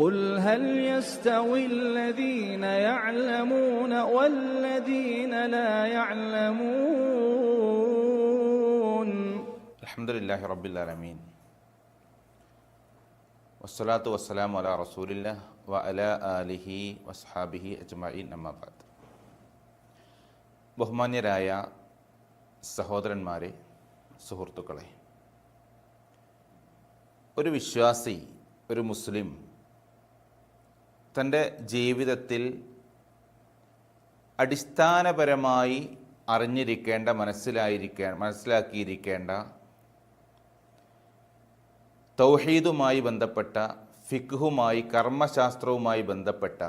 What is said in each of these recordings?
قل هل يستوي الذين يعلمون والذين لا يعلمون അലഹമുല്ലാഹി റബ്ബില്ലാലമീൻ വസ്സലാത്തു വസ്സലാം അല റസൂലില്ല വ അല ആലിഹി വസ്ഹാബിഹി അജ്മഈൻ അമ്മാബാദ് ബഹുമാന്യരായ സഹോദരന്മാരെ സുഹൃത്തുക്കളെ ഒരു വിശ്വാസി ഒരു മുസ്ലിം തന്റെ ജീവിതത്തിൽ അടിസ്ഥാനപരമായി അറിഞ്ഞിരിക്കേണ്ട മനസ്സിലായിരിക്കേ മനസ്സിലാക്കിയിരിക്കേണ്ട തൗഹീദുമായി ബന്ധപ്പെട്ട ഫിഖുമായി കർമ്മശാസ്ത്രവുമായി ബന്ധപ്പെട്ട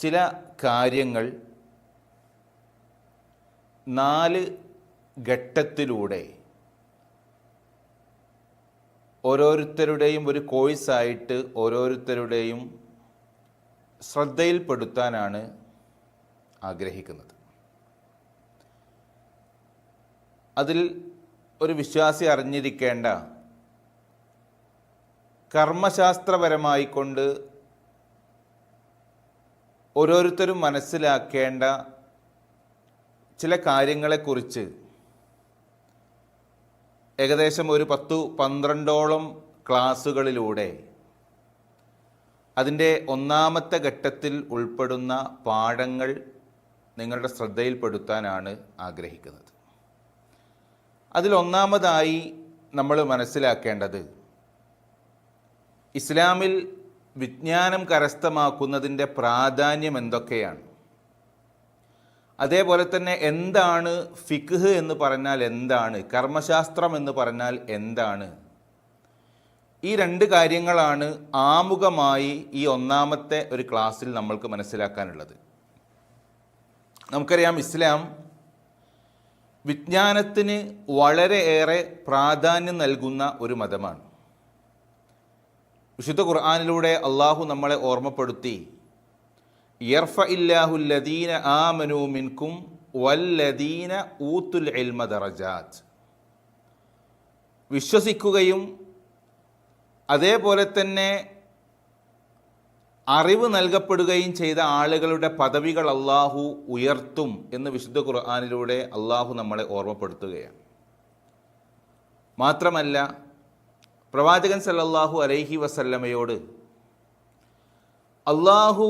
ചില കാര്യങ്ങൾ നാല് ഘട്ടത്തിലൂടെ ഓരോരുത്തരുടെയും ഒരു കോഴ്സായിട്ട് ഓരോരുത്തരുടെയും ശ്രദ്ധയിൽപ്പെടുത്താനാണ് ആഗ്രഹിക്കുന്നത്. അതിൽ ഒരു വിശ്വാസി അറിഞ്ഞിരിക്കേണ്ട കർമ്മശാസ്ത്രപരമായി കൊണ്ട് ഓരോരുത്തരും മനസ്സിലാക്കേണ്ട ചില കാര്യങ്ങളെക്കുറിച്ച് ഏകദേശം ഒരു പത്തു പന്ത്രണ്ടോളം ക്ലാസ്സുകളിലൂടെ അതിന്റെ ഒന്നാമത്തെ ഘട്ടത്തിൽ ഉൾപ്പെടുന്ന പാഠങ്ങൾ നിങ്ങളുടെ ശ്രദ്ധയിൽപ്പെടുത്താനാണ് ആഗ്രഹിക്കുന്നത്. അതിലൊന്നാമതായി നമ്മൾ മനസ്സിലാക്കേണ്ടത് ഇസ്ലാമിൽ വിജ്ഞാനം കരസ്ഥമാക്കുന്നതിന്റെ പ്രാധാന്യം എന്തൊക്കെയാണ്? അതേപോലെ തന്നെ എന്താണ് ഫിഖ് എന്ന് പറഞ്ഞാൽ എന്താണ്? കർമ്മശാസ്ത്രം എന്ന് പറഞ്ഞാൽ എന്താണ്? ഈ രണ്ട് കാര്യങ്ങളാണ് ആമുഖമായി ഈ ഒന്നാമത്തെ ഒരു ക്ലാസ്സിൽ നമ്മൾക്ക് മനസ്സിലാക്കാനുള്ളത്. നമുക്കറിയാം ഇസ്ലാം വിജ്ഞാനത്തിന് വളരെയേറെ പ്രാധാന്യം നൽകുന്ന ഒരു മതമാണ്. വിശുദ്ധ ഖുർആാനിലൂടെ അള്ളാഹു നമ്മളെ ഓർമ്മപ്പെടുത്തി യർഫ ഇല്ലാഹുല്ലദീന ആമനു വല്ലദീന ഊത്തുൽ ദറജാത്ത് വിശ്വസിക്കുകയും അതേപോലെ തന്നെ അറിവ് നൽകപ്പെടുകയും ചെയ്ത ആളുകളുടെ പദവികൾ അള്ളാഹു ഉയർത്തും എന്ന് വിശുദ്ധ ഖുർആാനിലൂടെ അള്ളാഹു നമ്മളെ ഓർമ്മപ്പെടുത്തുകയാണ്. മാത്രമല്ല പ്രവാചകൻ സല്ലല്ലാഹു അലൈഹി വസല്ലമയോട് അള്ളാഹു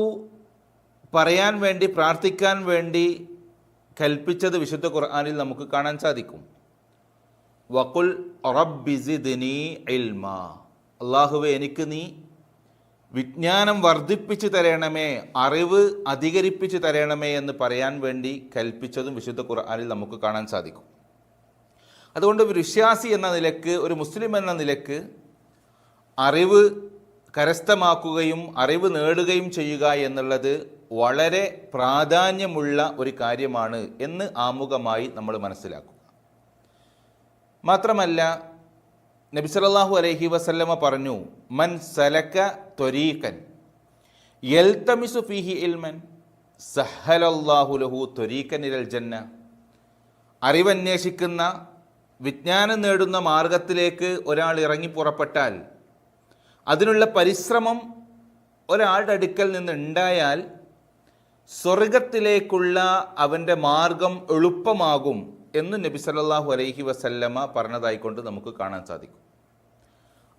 പറയാൻ വേണ്ടി പ്രാർത്ഥിക്കാൻ വേണ്ടി കൽപ്പിച്ചത് വിശുദ്ധ ഖുർആാനിൽ നമുക്ക് കാണാൻ സാധിക്കും. വക്കുൽ അള്ളാഹുവെ എനിക്ക് നീ വിജ്ഞാനം വർദ്ധിപ്പിച്ചു തരണമേ അറിവ് അധികരിപ്പിച്ചു തരണമേ എന്ന് പറയാൻ വേണ്ടി കൽപ്പിച്ചതും വിശുദ്ധ ഖുർആാനിൽ നമുക്ക് കാണാൻ സാധിക്കും. അതുകൊണ്ട് ഒരു വിശ്വാസി എന്ന നിലയ്ക്ക് ഒരു മുസ്ലിം എന്ന നിലയ്ക്ക് അറിവ് കരസ്ഥമാക്കുകയും അറിവ് നേടുകയും ചെയ്യുക എന്നുള്ളത് വളരെ പ്രാധാന്യമുള്ള ഒരു കാര്യമാണ് എന്ന് ആമുഖമായി നമ്മൾ മനസ്സിലാക്കുക മാത്രമല്ല നബി സല്ലല്ലാഹു അലൈഹി വസല്ലമ പറഞ്ഞു മൻ സലക്ക ത്വരീഖൻ യൽതമിസു ഫീഹി ഇൽമൻ സഹലല്ലാഹു ലഹു ത്വരീഖൻ ഇരൽ ജന്ന. അറിവന്വേഷിക്കുന്ന വിജ്ഞാനം നേടുന്ന മാർഗത്തിലേക്ക് ഒരാൾ ഇറങ്ങി പുറപ്പെട്ടാൽ അതിനുള്ള പരിശ്രമം ഒരാളുടെ അടുക്കൽ നിന്ന് ഉണ്ടായാൽ സ്വർഗത്തിലേക്കുള്ള അവന്റെ മാർഗം എളുപ്പമാകും എന്ന് നബി സല്ലാഹു അലൈഹി വസല്ലമ പറഞ്ഞതായിക്കൊണ്ട് നമുക്ക് കാണാൻ സാധിക്കും.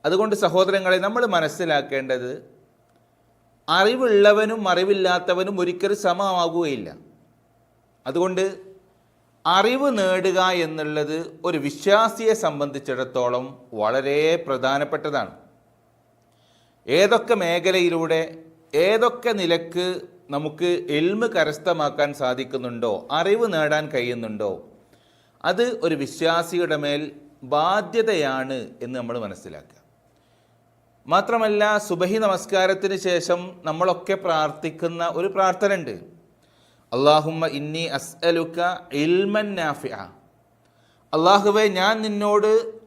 അതുകൊണ്ട് സഹോദരങ്ങളെ നമ്മൾ മനസ്സിലാക്കേണ്ടത് അറിവുള്ളവനും അറിവില്ലാത്തവനും ഒരിക്കലും സമമാകുകയില്ല അതുകൊണ്ട് അറിവ് നേടുക എന്നുള്ളത് ഒരു വിശ്വാസിയെ സംബന്ധിച്ചിടത്തോളം വളരെ പ്രധാനപ്പെട്ടതാണ്. ഏതൊക്കെ മേഖലയിലൂടെ ഏതൊക്കെ നിലയ്ക്ക് നമുക്ക് എൽമ് കരസ്ഥമാക്കാൻ സാധിക്കുന്നുണ്ടോ? അറിവ് നേടാൻ കഴിയുന്നുണ്ടോ? അത് ഒരു വിശ്വാസിയുടെ മേൽ ബാധ്യതയാണ് എന്ന് നമ്മൾ മനസ്സിലാക്കുക. മാത്രമല്ല സുബഹി നമസ്കാരത്തിന് ശേഷം നമ്മളൊക്കെ പ്രാർത്ഥിക്കുന്ന ഒരു പ്രാർത്ഥന ഉണ്ട് അള്ളാഹുമ്മ ഇന്നി അസ്അലുക്ക ഇൽമൻ നാഫിഅ. അള്ളാഹുവെ ഞാൻ നിന്നോട്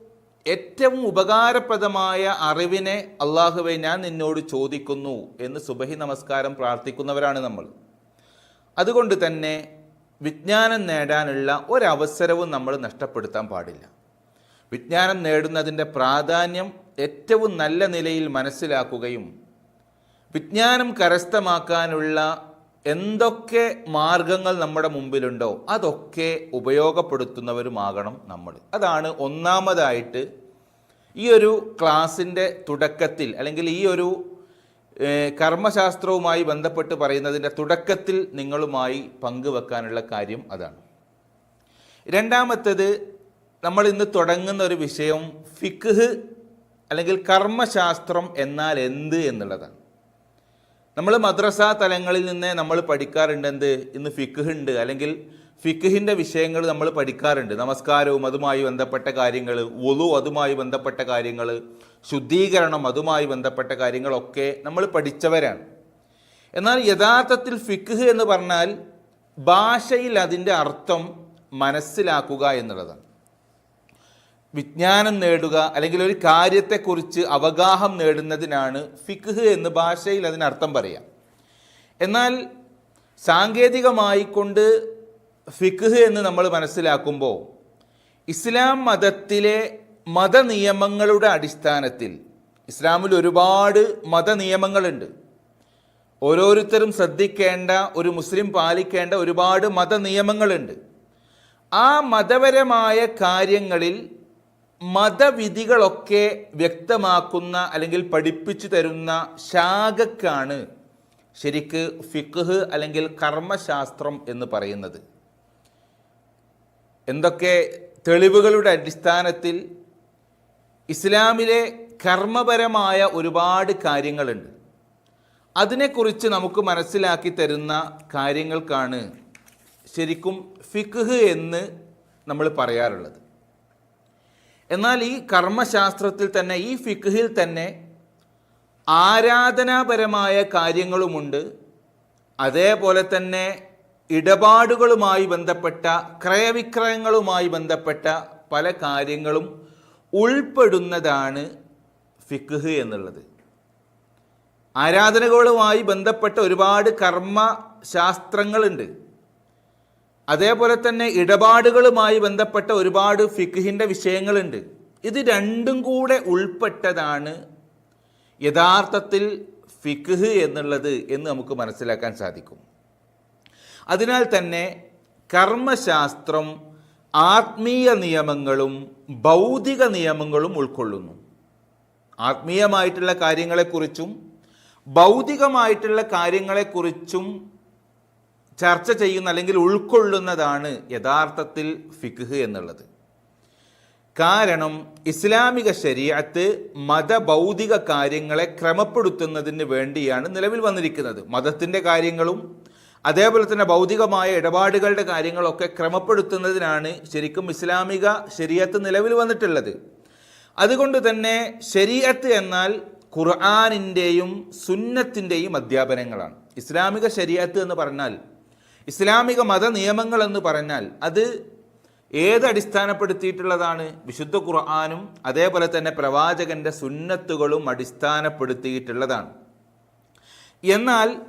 ഏറ്റവും ഉപകാരപ്രദമായ അറിവിനെ അള്ളാഹുവെ ഞാൻ നിന്നോട് ചോദിക്കുന്നു എന്ന് സുബഹി നമസ്കാരം പ്രാർത്ഥിക്കുന്നവരാണ് നമ്മൾ. അതുകൊണ്ട് തന്നെ വിജ്ഞാനം നേടാനുള്ള ഒരവസരവും നമ്മൾ നഷ്ടപ്പെടുത്താൻ പാടില്ല. വിജ്ഞാനം നേടുന്നതിന്റെ പ്രാധാന്യം ഏറ്റവും നല്ല നിലയിൽ മനസ്സിലാക്കുകയും വിജ്ഞാനം കരസ്ഥമാക്കാനുള്ള എന്തൊക്കെ മാർഗങ്ങൾ നമ്മുടെ മുമ്പിലുണ്ടോ അതൊക്കെ ഉപയോഗപ്പെടുത്തുന്നവരുമാകണം നമ്മൾ. അതാണ് ഒന്നാമതായിട്ട് ഈ ഒരു ക്ലാസിന്റെ തുടക്കത്തിൽ അല്ലെങ്കിൽ ഈ ഒരു കർമ്മശാസ്ത്രവുമായി ബന്ധപ്പെട്ട് പറയുന്നതിന്റെ തുടക്കത്തിൽ നിങ്ങളുമായി പങ്കുവെക്കാനുള്ള കാര്യം അതാണ്. രണ്ടാമത്തേത് നമ്മൾ ഇന്ന് തുടങ്ങുന്ന ഒരു വിഷയം ഫിക്ഹ് അല്ലെങ്കിൽ കർമ്മശാസ്ത്രം എന്നാൽ എന്ത് എന്നുള്ളതാണ്. നമ്മൾ മദ്രസ തലങ്ങളിൽ നിന്ന് നമ്മൾ പഠിക്കാറുണ്ട് എന്ത് ഇന്ന് ഫിഖ് ഉണ്ട് അല്ലെങ്കിൽ ഫിഖിന്റെ വിഷയങ്ങൾ നമ്മൾ പഠിക്കാറുണ്ട്. നമസ്കാരവും അതുമായി ബന്ധപ്പെട്ട കാര്യങ്ങൾ ഒതു അതുമായി ബന്ധപ്പെട്ട കാര്യങ്ങൾ ശുദ്ധീകരണം അതുമായി ബന്ധപ്പെട്ട കാര്യങ്ങളൊക്കെ നമ്മൾ പഠിച്ചവരാണ്. എന്നാൽ യഥാർത്ഥത്തിൽ ഫിഖ് എന്ന് പറഞ്ഞാൽ ഭാഷയിൽ അതിന്റെ അർത്ഥം മനസ്സിലാക്കുക എന്നുള്ളതാണ്. വിജ്ഞാനം നേടുക അല്ലെങ്കിൽ ഒരു കാര്യത്തെക്കുറിച്ച് അവഗാഹം നേടുന്നതിനാണ് ഫിഖ് എന്ന് ഭാഷയിൽ അതിനർത്ഥം പറയാം. എന്നാൽ സാങ്കേതികമായി കൊണ്ട് ഫിഖ് എന്ന് നമ്മൾ മനസ്സിലാക്കുമ്പോൾ ഇസ്ലാം മതത്തിലെ മതനിയമങ്ങളുടെ അടിസ്ഥാനത്തിൽ ഇസ്ലാമിൽ ഒരുപാട് മതനിയമങ്ങളുണ്ട്. ഓരോരുത്തരും ശ്രദ്ധിക്കേണ്ട ഒരു മുസ്ലിം പാലിക്കേണ്ട ഒരുപാട് മതനിയമങ്ങളുണ്ട്. ആ മതപരമായ കാര്യങ്ങളിൽ മതവിധികളൊക്കെ വ്യക്തമാക്കുന്ന അല്ലെങ്കിൽ പഠിപ്പിച്ചു തരുന്ന ശാഖക്കാണ് ശരിക്ക് ഫിഖ് അല്ലെങ്കിൽ കർമ്മശാസ്ത്രം എന്ന് പറയുന്നത്. എന്തൊക്കെ തെളിവുകളുടെ അടിസ്ഥാനത്തിൽ ഇസ്ലാമിലെ കർമ്മപരമായ ഒരുപാട് കാര്യങ്ങളുണ്ട്. അതിനെക്കുറിച്ച് നമുക്ക് മനസ്സിലാക്കി തരുന്ന കാര്യങ്ങൾക്കാണ് ശരിക്കും ഫിഖ് എന്ന് നമ്മൾ പറയാറുള്ളത്. എന്നാൽ ഈ കർമ്മശാസ്ത്രത്തിൽ തന്നെ ഈ ഫിഖിൽ തന്നെ ആരാധനാപരമായ കാര്യങ്ങളുമുണ്ട്. അതേപോലെ തന്നെ ഇടപാടുകളുമായി ബന്ധപ്പെട്ട ക്രയവിക്രയങ്ങളുമായി ബന്ധപ്പെട്ട പല കാര്യങ്ങളും ഉൾപ്പെടുന്നതാണ് ഫിഖ് എന്നുള്ളത്. ആരാധനകളുമായി ബന്ധപ്പെട്ട ഒരുപാട് കർമ്മ ശാസ്ത്രങ്ങളുണ്ട് അതേപോലെ തന്നെ ഇടപാടുകളുമായി ബന്ധപ്പെട്ട ഒരുപാട് ഫിഖിന്റെ വിഷയങ്ങളുണ്ട്. ഇത് രണ്ടും കൂടെ ഉൾപ്പെട്ടതാണ് യഥാർത്ഥത്തിൽ ഫിഖ് എന്നുള്ളത് എന്ന് നമുക്ക് മനസ്സിലാക്കാൻ സാധിക്കും. അതിനാൽ തന്നെ കർമ്മശാസ്ത്രം ആത്മീയ നിയമങ്ങളും ഭൗതിക നിയമങ്ങളും ഉൾക്കൊള്ളുന്നു. ആത്മീയമായിട്ടുള്ള കാര്യങ്ങളെക്കുറിച്ചും ഭൗതികമായിട്ടുള്ള കാര്യങ്ങളെക്കുറിച്ചും ചർച്ച ചെയ്യുന്ന അല്ലെങ്കിൽ ഉൾക്കൊള്ളുന്നതാണ് യഥാർത്ഥത്തിൽ ഫിഖ് എന്നുള്ളത്. കാരണം ഇസ്ലാമിക ശരീരത്ത് മതഭൗതിക കാര്യങ്ങളെ ക്രമപ്പെടുത്തുന്നതിന് വേണ്ടിയാണ് നിലവിൽ വന്നിരിക്കുന്നത്. മതത്തിന്റെ കാര്യങ്ങളും അതേപോലെ തന്നെ ഭൗതികമായ ഇടപാടുകളുടെ കാര്യങ്ങളൊക്കെ ക്രമപ്പെടുത്തുന്നതിനാണ് ശരിക്കും ഇസ്ലാമിക ശരീരത്ത് നിലവിൽ വന്നിട്ടുള്ളത്. അതുകൊണ്ട് തന്നെ ശരീരത്ത് എന്നാൽ ഖുർആാനിന്റെയും സുന്നത്തിന്റെയും അധ്യാപനങ്ങളാണ്. ഇസ്ലാമിക ശരീരത്ത് എന്ന് പറഞ്ഞാൽ ഇസ്ലാമിക മത നിയമങ്ങൾ എന്ന് പറഞ്ഞാൽ അത് ഏത് അടിസ്ഥാനപ്പെടുത്തിയിട്ടുള്ളതാണ്? വിശുദ്ധ ഖുർആാനും അതേപോലെ തന്നെ പ്രവാചകന്റെ സുന്നത്തുകളും അടിസ്ഥാനപ്പെടുത്തിയിട്ടുള്ളതാണ്. എന്നാൽ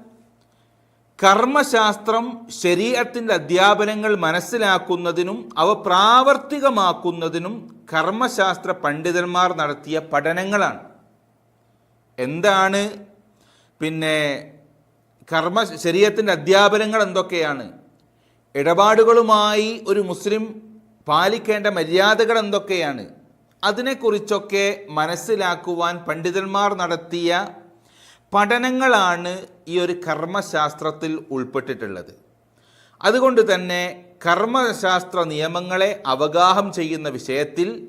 കർമ്മശാസ്ത്രം ശരീരത്തിന്റെ അധ്യാപനങ്ങൾ മനസ്സിലാക്കുന്നതിനും അവ പ്രാവർത്തികമാക്കുന്നതിനും കർമ്മശാസ്ത്ര പണ്ഡിതന്മാർ നടത്തിയ പഠനങ്ങളാണ്. എന്താണ്? പിന്നെ കർമ്മ ശരീരത്തിന്റെ അധ്യാപനങ്ങൾ എന്തൊക്കെയാണ്? ഇടപാടുകളുമായി ഒരു മുസ്ലിം പാലിക്കേണ്ട മര്യാദകൾ എന്തൊക്കെയാണ്? അതിനെക്കുറിച്ചൊക്കെ മനസ്സിലാക്കുവാൻ പണ്ഡിതന്മാർ നടത്തിയ പഠനങ്ങളാണ് ഈ ഒരു കർമ്മശാസ്ത്രത്തിൽ ഉൾപ്പെട്ടിട്ടുള്ളത്. അതുകൊണ്ട് തന്നെ കർമ്മശാസ്ത്ര നിയമങ്ങളെ അവഗാഹം ചെയ്യുന്ന വിഷയത്തിൽ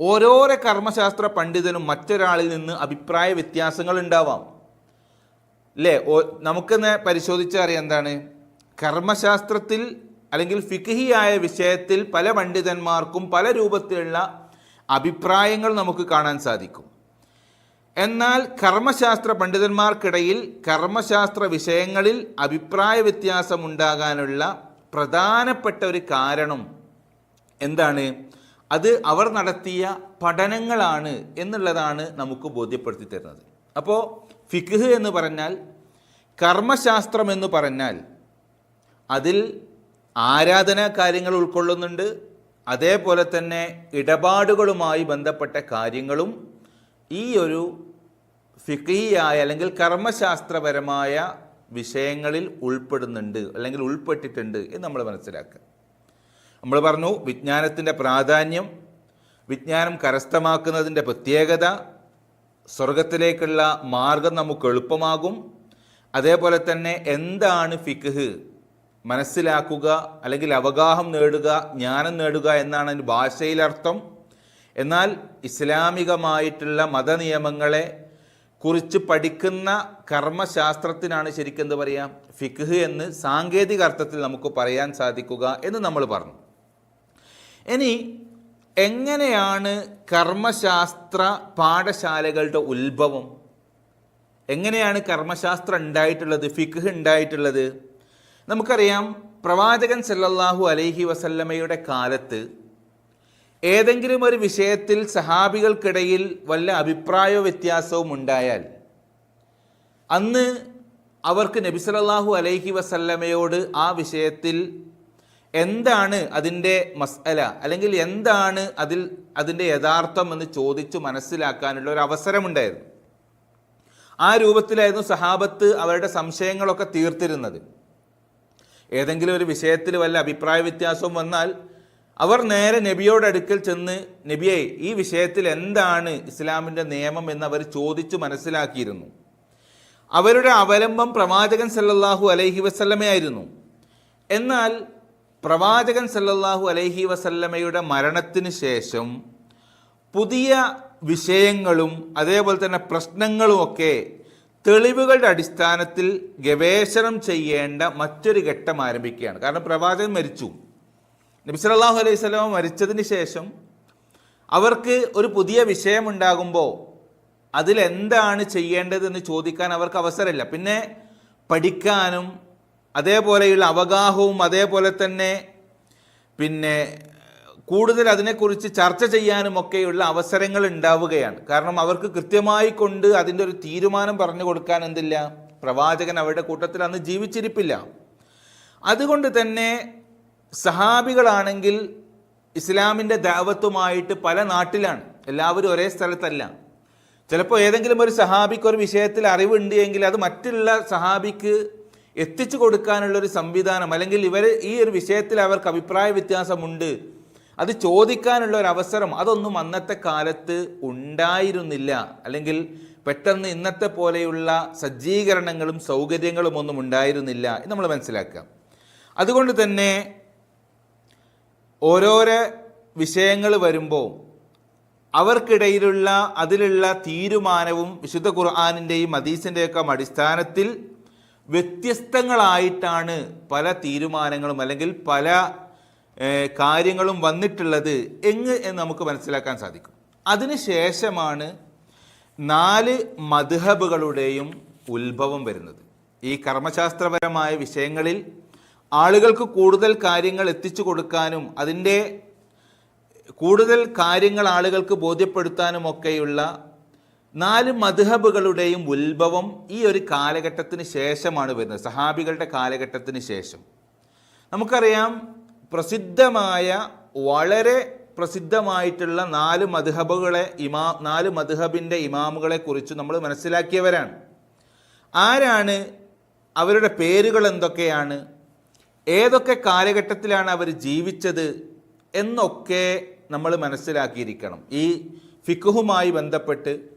ഓരോരോ കർമ്മശാസ്ത്ര പണ്ഡിതനും മറ്റൊരാളിൽ നിന്ന് അഭിപ്രായ വ്യത്യാസങ്ങൾ ഉണ്ടാവാം. അല്ലേ നമുക്കെന്ന് പരിശോധിച്ചറിയാം എന്താണ്? കർമ്മശാസ്ത്രത്തിൽ അല്ലെങ്കിൽ ഫിഖിയായ വിഷയത്തിൽ പല പണ്ഡിതന്മാർക്കും പല രൂപത്തിലുള്ള അഭിപ്രായങ്ങൾ നമുക്ക് കാണാൻ സാധിക്കും. എന്നാൽ കർമ്മശാസ്ത്ര പണ്ഡിതന്മാർക്കിടയിൽ കർമ്മശാസ്ത്ര വിഷയങ്ങളിൽ അഭിപ്രായ വ്യത്യാസമുണ്ടാകാനുള്ള പ്രധാനപ്പെട്ട ഒരു കാരണം എന്താണ്? അത് അവർ നടത്തിയ പഠനങ്ങളാണ് എന്നുള്ളതാണ് നമുക്ക് ബോധ്യപ്പെടുത്തി തരുന്നത്. അപ്പോൾ ഫിഖ് എന്ന് പറഞ്ഞാൽ കർമ്മശാസ്ത്രം എന്ന് പറഞ്ഞാൽ അതിൽ ആരാധനാ കാര്യങ്ങൾ ഉൾക്കൊള്ളുന്നുണ്ട്. അതേപോലെ തന്നെ ഇടപാടുകളുമായി ബന്ധപ്പെട്ട കാര്യങ്ങളും ഈ ഒരു ഫിഖിയായ അല്ലെങ്കിൽ കർമ്മശാസ്ത്രപരമായ വിഷയങ്ങളിൽ ഉൾപ്പെടുന്നുണ്ട് അല്ലെങ്കിൽ ഉൾപ്പെട്ടിട്ടുണ്ട് എന്ന് നമ്മൾ മനസ്സിലാക്കുക. നമ്മൾ പറഞ്ഞു വിജ്ഞാനത്തിന്റെ പ്രാധാന്യം വിജ്ഞാനം കരസ്ഥമാക്കുന്നതിന്റെ പ്രത്യേകത സ്വർഗത്തിലേക്കുള്ള മാർഗം നമുക്ക് എളുപ്പമാകും. അതേപോലെ തന്നെ എന്താണ് ഫിഖ് മനസ്സിലാക്കുക അല്ലെങ്കിൽ അവഗാഹം നേടുക ജ്ഞാനം നേടുക എന്നാണ് അതിന്റെ ഭാഷയിലർത്ഥം എന്നാൽ ഇസ്ലാമികമായിട്ടുള്ള മതനിയമങ്ങളെ കുറിച്ച് പഠിക്കുന്ന കർമ്മശാസ്ത്രത്തിനാണ് ശരിക്കും എന്താ പറയുക ഫിഖ് എന്ന് സാങ്കേതിക അർത്ഥത്തിൽ നമുക്ക് പറയാൻ സാധിക്കുക എന്ന് നമ്മൾ പറഞ്ഞു. ഇനി എങ്ങനെയാണ് കർമ്മശാസ്ത്ര പാഠശാലകളുടെ ഉത്ഭവം? എങ്ങനെയാണ് കർമ്മശാസ്ത്രം ഉണ്ടായിട്ടുള്ളത് ഫിഖ് ഉണ്ടായിട്ടുള്ളത്? നമുക്കറിയാം പ്രവാചകൻ സല്ലല്ലാഹു അലൈഹി വസല്ലമയുടെ കാലത്ത് ഏതെങ്കിലും ഒരു വിഷയത്തിൽ സഹാബികൾക്കിടയിൽ വല്ല അഭിപ്രായ വ്യത്യാസവും ഉണ്ടായാൽ അന്ന് അവർക്ക് നബി സല്ലല്ലാഹു അലൈഹി വസല്ലമയോട് ആ വിഷയത്തിൽ എന്താണ് അതിന്റെ മസ്അല? അല്ലെങ്കിൽ എന്താണ് അതിൽ അതിന്റെ യഥാർത്ഥം എന്ന് ചോദിച്ചു മനസ്സിലാക്കാനുള്ള ഒരു അവസരമുണ്ടായിരുന്നു. ആ രൂപത്തിലായിരുന്നു സഹാബത്ത് അവരുടെ സംശയങ്ങളൊക്കെ തീർത്തിരുന്നത്. ഏതെങ്കിലും ഒരു വിഷയത്തിൽ വല്ല അഭിപ്രായ വ്യത്യാസവും വന്നാൽ അവർ നേരെ നബിയോട് അടുക്കൽ ചെന്ന് നബിയെ ഈ വിഷയത്തിൽ എന്താണ് ഇസ്ലാമിന്റെ നിയമം എന്ന് അവർ ചോദിച്ചു മനസ്സിലാക്കിയിരുന്നു. അവരുടെ അവലംബം പ്രവാചകൻ സല്ലല്ലാഹു അലൈഹി വസല്ലമയായിരുന്നു. എന്നാൽ പ്രവാചകൻ സല്ലല്ലാഹു അലൈഹി വസല്ലമയുടെ മരണത്തിന് ശേഷം പുതിയ വിഷയങ്ങളും അതേപോലെ തന്നെ പ്രശ്നങ്ങളുമൊക്കെ തെളിവുകളുടെ അടിസ്ഥാനത്തിൽ ഗവേഷണം ചെയ്യേണ്ട മറ്റൊരു ഘട്ടം ആരംഭിക്കുകയാണ്. കാരണം പ്രവാചകൻ മരിച്ചു. നബി സല്ലല്ലാഹു അലൈഹി സ്വലാം മരിച്ചതിന് ശേഷം അവർക്ക് ഒരു പുതിയ വിഷയമുണ്ടാകുമ്പോൾ അതിലെന്താണ് ചെയ്യേണ്ടതെന്ന് ചോദിക്കാൻ അവർക്ക് അവസരമില്ല. പിന്നെ പഠിക്കാനും അതേപോലെയുള്ള അവഗാഹവും അതേപോലെ തന്നെ പിന്നെ കൂടുതൽ അതിനെക്കുറിച്ച് ചർച്ച ചെയ്യാനുമൊക്കെയുള്ള അവസരങ്ങൾ ഉണ്ടാവുകയാണ്. കാരണം അവർക്ക് കൃത്യമായി കൊണ്ട് അതിന്റെ ഒരു തീരുമാനം പറഞ്ഞു കൊടുക്കാൻ എന്തില്ല? പ്രവാചകൻ അവരുടെ കൂട്ടത്തിൽ അന്ന് ജീവിച്ചിരിപ്പില്ല. അതുകൊണ്ട് തന്നെ സഹാബികളാണെങ്കിൽ ഇസ്ലാമിന്റെ ദാവത്തുമായിട്ട് പല നാട്ടിലാണ്. എല്ലാവരും ഒരേ സ്ഥലത്തല്ല. ചിലപ്പോൾ ഏതെങ്കിലും ഒരു സഹാബിക്ക് ഒരു വിഷയത്തിൽ അറിവുണ്ട് എങ്കിൽ അത് മറ്റുള്ള സഹാബിക്ക് എത്തിച്ചു കൊടുക്കാനുള്ളൊരു സംവിധാനം അല്ലെങ്കിൽ ഇവർ ഈ ഒരു വിഷയത്തിൽ അവർക്ക് അഭിപ്രായ വ്യത്യാസമുണ്ട് അത് ചോദിക്കാനുള്ള ഒരു അവസരം അതൊന്നും അന്നത്തെ കാലത്ത് ഉണ്ടായിരുന്നില്ല. അല്ലെങ്കിൽ പെട്ടെന്ന് ഇന്നത്തെ പോലെയുള്ള സജ്ജീകരണങ്ങളും സൗകര്യങ്ങളും ഒന്നും ഉണ്ടായിരുന്നില്ല എന്ന് നമ്മൾ മനസ്സിലാക്കാം അതുകൊണ്ട് തന്നെ ഓരോരോ വിഷയങ്ങൾ വരുമ്പോൾ അവർക്കിടയിലുള്ള അതിലുള്ള തീരുമാനവും വിശുദ്ധ ഖുർആാനിന്റെയും ഹദീസിന്റെയൊക്കെ അടിസ്ഥാനത്തിൽ വ്യത്യസ്തങ്ങളായിട്ടാണ് പല തീരുമാനങ്ങളും അല്ലെങ്കിൽ പല കാര്യങ്ങളും വന്നിട്ടുള്ളത് എങ്ങ് എന്ന് നമുക്ക് മനസ്സിലാക്കാൻ സാധിക്കും. അതിനുശേഷമാണ് നാല് മധുഹബുകളുടെയും ഉത്ഭവം വരുന്നത്. ഈ കർമ്മശാസ്ത്രപരമായ വിഷയങ്ങളിൽ ആളുകൾക്ക് കൂടുതൽ കാര്യങ്ങൾ എത്തിച്ചു കൊടുക്കാനും അതിന്റെ കൂടുതൽ കാര്യങ്ങൾ ആളുകൾക്ക് ബോധ്യപ്പെടുത്താനുമൊക്കെയുള്ള നാല് മധുഹബുകളുടെയും ഉത്ഭവം ഈ ഒരു കാലഘട്ടത്തിന് ശേഷമാണ് വരുന്നത്. സഹാബികളുടെ കാലഘട്ടത്തിന് ശേഷം. നമുക്കറിയാം പ്രസിദ്ധമായ വളരെ പ്രസിദ്ധമായിട്ടുള്ള നാല് മധുഹബുകളെ ഇമാ നാല് മധുഹബിന്റെ ഇമാമുകളെ കുറിച്ച് നമ്മൾ മനസ്സിലാക്കിയവരാണ്. ആരാണ് അവരുടെ പേരുകൾ എന്തൊക്കെയാണ് ഏതൊക്കെ കാലഘട്ടത്തിലാണ് അവർ ജീവിച്ചത് എന്നൊക്കെ നമ്മൾ മനസ്സിലാക്കിയിരിക്കണം. ഈ ഫിക്കുഹുമായി ബന്ധപ്പെട്ട്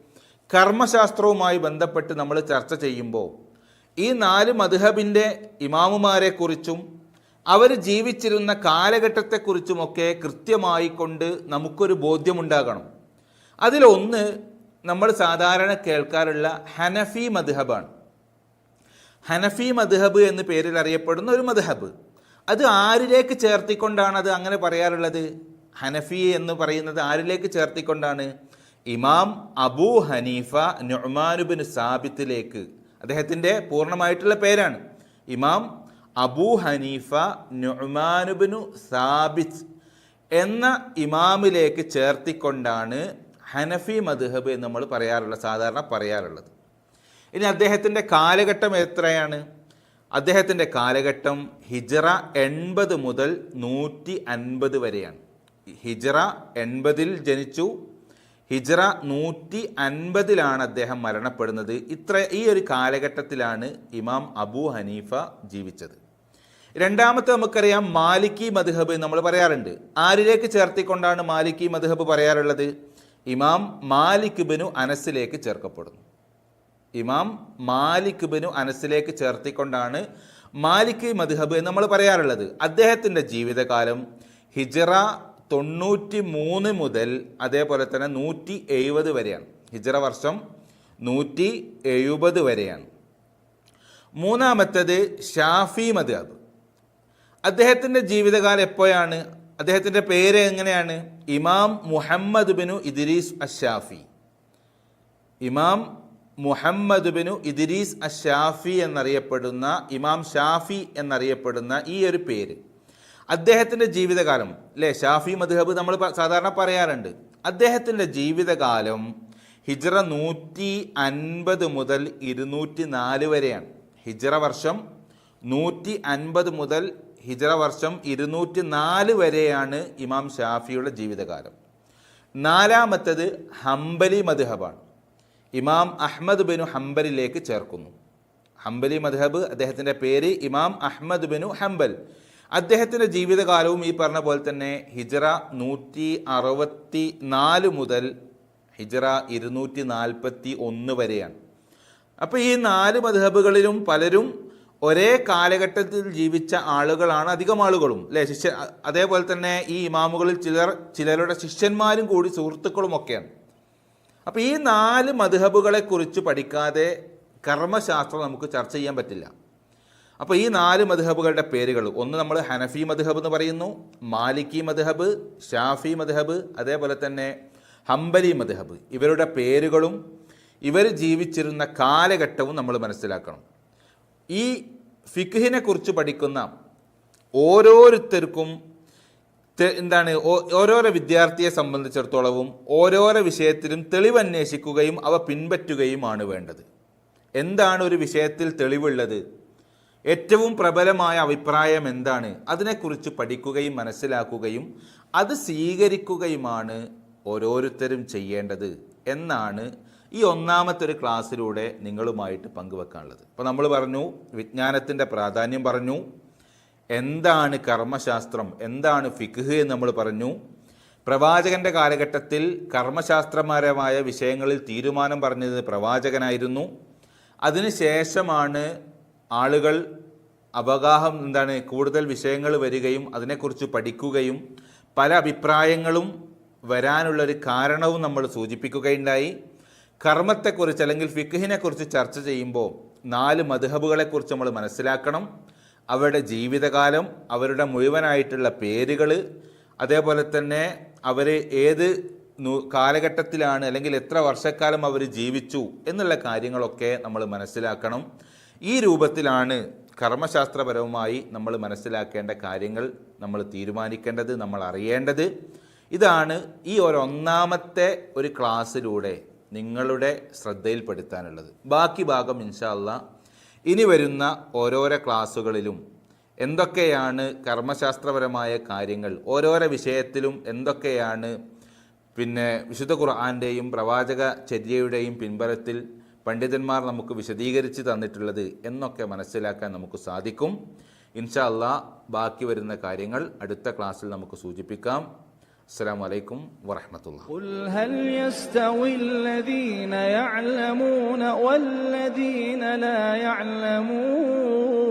കർമ്മശാസ്ത്രവുമായി ബന്ധപ്പെട്ട് നമ്മൾ ചർച്ച ചെയ്യുമ്പോൾ ഈ നാല് മധുഹബിന്റെ ഇമാമുമാരെക്കുറിച്ചും അവർ ജീവിച്ചിരുന്ന കാലഘട്ടത്തെക്കുറിച്ചുമൊക്കെ കൃത്യമായി കൊണ്ട് നമുക്കൊരു ബോധ്യമുണ്ടാകണം. അതിലൊന്ന് നമ്മൾ സാധാരണ കേൾക്കാറുള്ള ഹനഫി മധുഹബാണ്. ഹനഫി മധുഹബ് എന്ന പേരിൽ അറിയപ്പെടുന്ന ഒരു മധുഹബ്. അത് ആരിലേക്ക് ചേർത്തിക്കൊണ്ടാണ് അത് അങ്ങനെ പറയാറുള്ളത്? ഹനഫി എന്ന് പറയുന്നത് ആരിലേക്ക് ചേർത്തിക്കൊണ്ടാണ്? ഇമാം അബൂ ഹനീഫ നുഅ്മാനുബിൻ സാബിത്തിലേക്ക്. അദ്ദേഹത്തിന്റെ പൂർണമായിട്ടുള്ള പേരാണ്. ഇമാം അബൂ ഹനീഫ നുഅ്മാനുബിനു സാബിത്ത് എന്ന ഇമാമിലേക്ക് ചേർത്തിക്കൊണ്ടാണ് ഹനഫി മദ്ഹബ് എന്ന് നമ്മൾ പറയാറുള്ളത് സാധാരണ പറയാറുള്ളത്. ഇനി അദ്ദേഹത്തിന്റെ കാലഘട്ടം എത്രയാണ്? അദ്ദേഹത്തിന്റെ കാലഘട്ടം ഹിജറ എൺപത് മുതൽ നൂറ്റി അൻപത് വരെയാണ്. ഹിജറ എൺപതിൽ ജനിച്ചു ഹിജ്റ നൂറ്റി അൻപതിലാണ് അദ്ദേഹം മരണപ്പെടുന്നത്. ഇത്ര ഈ ഒരു കാലഘട്ടത്തിലാണ് ഇമാം അബൂ ഹനീഫ ജീവിച്ചത്. രണ്ടാമത്തെ നമുക്കറിയാം മാലിക്കി മദ്ഹബ് നമ്മൾ പറയാറുണ്ട്. ആരിലേക്ക് ചേർത്തിക്കൊണ്ടാണ് മാലിക്കി മദ്ഹബ് പറയാറുള്ളത്? ഇമാം മാലിക് ബിനു അനസിലേക്ക് ചേർക്കപ്പെടുന്നു. ഇമാം മാലിക് ബിനു അനസിലേക്ക് ചേർത്തിക്കൊണ്ടാണ് മാലിക് മദ്ഹബ് നമ്മൾ പറയാറുള്ളത്. അദ്ദേഹത്തിന്റെ ജീവിതകാലം ഹിജ്റ തൊണ്ണൂറ്റി മൂന്ന് മുതൽ അതേപോലെ തന്നെ നൂറ്റി എഴുപത് വരെയാണ്. ഹിജറ വർഷം നൂറ്റി എഴുപത് വരെയാണ്. മൂന്നാമത്തേത് ഷാഫി മദ്ഹബ്. അദ്ദേഹത്തിന്റെ ജീവിതകാലം എപ്പോഴാണ്? അദ്ദേഹത്തിന്റെ പേര് എങ്ങനെയാണ്? ഇമാം മുഹമ്മദ് ബിനു ഇദ്രീസ് അഷാഫി. ഇമാം മുഹമ്മദ് ബിനു ഇദ്രീസ് അഷാഫി എന്നറിയപ്പെടുന്ന ഇമാം ഷാഫി എന്നറിയപ്പെടുന്ന ഈ ഒരു പേര്. അദ്ദേഹത്തിന്റെ ജീവിതകാലം അല്ലേ ഷാഫി മദ്ഹബ് നമ്മൾ സാധാരണ പറയാറുണ്ട്. അദ്ദേഹത്തിന്റെ ജീവിതകാലം ഹിജ്റ നൂറ്റി അൻപത് മുതൽ ഇരുന്നൂറ്റി നാല് വരെയാണ്. ഹിജ്റ വർഷം നൂറ്റി അൻപത് മുതൽ ഹിജ്റ വർഷം ഇരുന്നൂറ്റി നാല് വരെയാണ് ഇമാം ഷാഫിയുടെ ജീവിതകാലം. നാലാമത്തത് ഹംബലി മദ്ഹബാണ്. ഇമാം അഹ്മദ് ബിനു ഹംബലിലേക്ക് ചേർക്കുന്നു. ഹംബലി മദ്ഹബ് അദ്ദേഹത്തിന്റെ പേര് ഇമാം അഹ്മദ് ബിനു ഹംബൽ. അദ്ദേഹത്തിന്റെ ജീവിതകാലവും ഈ പറഞ്ഞ പോലെ തന്നെ ഹിജറ നൂറ്റി അറുപത്തി നാല് മുതൽ ഹിജറ ഇരുന്നൂറ്റി നാൽപ്പത്തി ഒന്ന് വരെയാണ്. അപ്പോൾ ഈ നാല് മധബുകളിലും പലരും ഒരേ കാലഘട്ടത്തിൽ ജീവിച്ച ആളുകളാണ് അധികം ആളുകളും അല്ലേ? ശിഷ്യ അതേപോലെ തന്നെ ഈ ഇമാമുകളിൽ ചിലർ ചിലരുടെ ശിഷ്യന്മാരും കൂടി സുഹൃത്തുക്കളും ഒക്കെയാണ്. അപ്പോൾ ഈ നാല് മധുഹബുകളെക്കുറിച്ച് പഠിക്കാതെ കർമ്മശാസ്ത്രം നമുക്ക് ചർച്ച ചെയ്യാൻ പറ്റില്ല. അപ്പോൾ ഈ നാല് മധുഹബുകളുടെ പേരുകൾ ഒന്ന് നമ്മൾ ഹനഫി മധുഹബ് എന്ന് പറയുന്നു മാലിക്കി മധുഹബ് ഷാഫി മധുഹബ് അതേപോലെ തന്നെ ഹംബലി മധുഹബ് ഇവരുടെ പേരുകളും ഇവർ ജീവിച്ചിരുന്ന കാലഘട്ടവും നമ്മൾ മനസ്സിലാക്കണം. ഈ ഫിഖിനെ കുറിച്ച് പഠിക്കുന്ന ഓരോരുത്തർക്കും എന്താണ് ഓരോരോ വിദ്യാർത്ഥിയെ സംബന്ധിച്ചിടത്തോളവും ഓരോരോ വിഷയത്തിലും തെളിവന്വേഷിക്കുകയും അവ പിൻപറ്റുകയുമാണ് വേണ്ടത്. എന്താണ് ഒരു വിഷയത്തിൽ തെളിവുള്ളത്? ഏറ്റവും പ്രബലമായ അഭിപ്രായം എന്താണ്? അതിനെക്കുറിച്ച് പഠിക്കുകയും മനസ്സിലാക്കുകയും അത് സ്വീകരിക്കുകയുമാണ് ഓരോരുത്തരും ചെയ്യേണ്ടത് എന്നാണ് ഈ ഒന്നാമത്തെ ഒരു ക്ലാസ്സിലൂടെ നിങ്ങളുമായിട്ട് പങ്കുവെക്കാനുള്ളത്. അപ്പോൾ നമ്മൾ പറഞ്ഞു വിജ്ഞാനത്തിന്റെ പ്രാധാന്യം പറഞ്ഞു. എന്താണ് കർമ്മശാസ്ത്രം? എന്താണ് ഫിഖ് എന്ന് നമ്മൾ പറഞ്ഞു. പ്രവാചകന്റെ കാലഘട്ടത്തിൽ കർമ്മശാസ്ത്രപരമായ വിഷയങ്ങളിൽ തീരുമാനം പറഞ്ഞത് പ്രവാചകനായിരുന്നു. അതിനുശേഷമാണ് ആളുകൾ അവഗാഹം എന്താണ് കൂടുതൽ വിഷയങ്ങൾ വരികയും അതിനെക്കുറിച്ച് പഠിക്കുകയും പല അഭിപ്രായങ്ങളും വരാനുള്ളൊരു കാരണവും നമ്മൾ സൂചിപ്പിക്കുകയുണ്ടായി. കർമ്മത്തെക്കുറിച്ച് അല്ലെങ്കിൽ ഫിഖിനെക്കുറിച്ച് ചർച്ച ചെയ്യുമ്പോൾ നാല് മധുഹബുകളെക്കുറിച്ച് നമ്മൾ മനസ്സിലാക്കണം. അവരുടെ ജീവിതകാലം അവരുടെ മുഴുവനായിട്ടുള്ള പേരുകൾ അതേപോലെ തന്നെ അവർ ഏത് കാലഘട്ടത്തിലാണ് അല്ലെങ്കിൽ എത്ര വർഷക്കാലം അവർ ജീവിച്ചു എന്നുള്ള കാര്യങ്ങളൊക്കെ നമ്മൾ മനസ്സിലാക്കണം. ഈ രൂപത്തിലാണ് കർമ്മശാസ്ത്രപരവുമായി നമ്മൾ മനസ്സിലാക്കേണ്ട കാര്യങ്ങൾ നമ്മൾ തീരുമാനിക്കേണ്ടത് നമ്മൾ അറിയേണ്ടത്. ഇതാണ് ഈ ഒരൊന്നാമത്തെ ഒരു ക്ലാസ്സിലൂടെ നിങ്ങളുടെ ശ്രദ്ധയിൽപ്പെടുത്താനുള്ളത്. ബാക്കി ഭാഗം ഇൻഷാല്ല ഇനി വരുന്ന ഓരോരോ ക്ലാസ്സുകളിലും എന്തൊക്കെയാണ് കർമ്മശാസ്ത്രപരമായ കാര്യങ്ങൾ ഓരോരോ വിഷയത്തിലും എന്തൊക്കെയാണ് പിന്നെ വിശുദ്ധ ഖുർആാന്റെയും പ്രവാചക ചര്യയുടെയും പിൻബലത്തിൽ പണ്ഡിതന്മാർ നമുക്ക് വിശദീകരിച്ച് തന്നിട്ടുള്ളത് എന്നൊക്കെ മനസ്സിലാക്കാൻ നമുക്ക് സാധിക്കും ഇൻഷാ അല്ലാ ബാക്കി വരുന്ന കാര്യങ്ങൾ അടുത്ത ക്ലാസ്സിൽ നമുക്ക് സൂചിപ്പിക്കാം അസ്സാം വലൈക്കും വറഹമത്തുള്ള قل هل يستوي الذين يعلمون والذين لا يعلمون